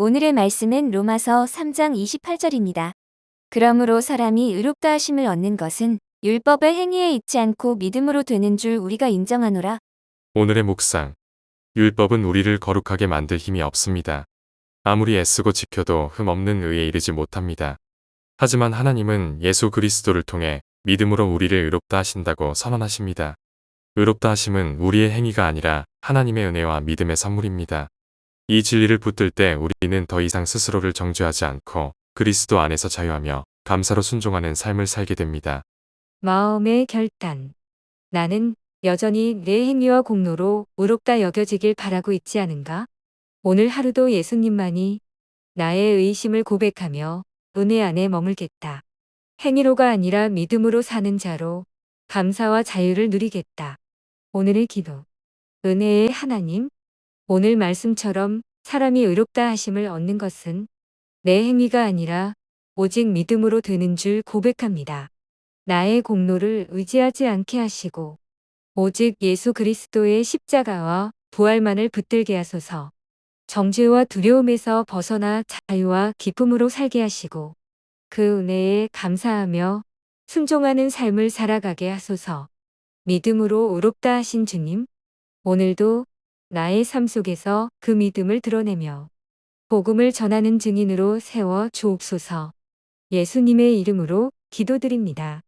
오늘의 말씀은 로마서 3장 28절입니다. 그러므로 사람이 의롭다 하심을 얻는 것은 율법의 행위에 있지 않고 믿음으로 되는 줄 우리가 인정하노라. 오늘의 묵상. 율법은 우리를 거룩하게 만들 힘이 없습니다. 아무리 애쓰고 지켜도 흠없는 의에 이르지 못합니다. 하지만 하나님은 예수 그리스도를 통해 믿음으로 우리를 의롭다 하신다고 선언하십니다. 의롭다 하심은 우리의 행위가 아니라 하나님의 은혜와 믿음의 선물입니다. 이 진리를 붙들 때 우리는 더 이상 스스로를 정죄하지 않고 그리스도 안에서 자유하며 감사로 순종하는 삶을 살게 됩니다. 마음의 결단. 나는 여전히 내 행위와 공로로 의롭다 여겨지길 바라고 있지 않은가? 오늘 하루도 예수님만이 나의 의심을 고백하며 은혜 안에 머물겠다. 행위로가 아니라 믿음으로 사는 자로 감사와 자유를 누리겠다. 오늘의 기도. 은혜의 하나님, 오늘 말씀처럼 사람이 의롭다 하심을 얻는 것은 내 행위가 아니라 오직 믿음으로 되는 줄 고백합니다. 나의 공로를 의지하지 않게 하시고 오직 예수 그리스도의 십자가와 부활만을 붙들게 하소서. 정죄와 두려움에서 벗어나 자유와 기쁨으로 살게 하시고 그 은혜에 감사하며 순종하는 삶을 살아가게 하소서. 믿음으로 의롭다 하신 주님, 오늘도 나의 삶 속에서 그 믿음을 드러내며 복음을 전하는 증인으로 세워 주옵소서. 예수님의 이름으로 기도드립니다.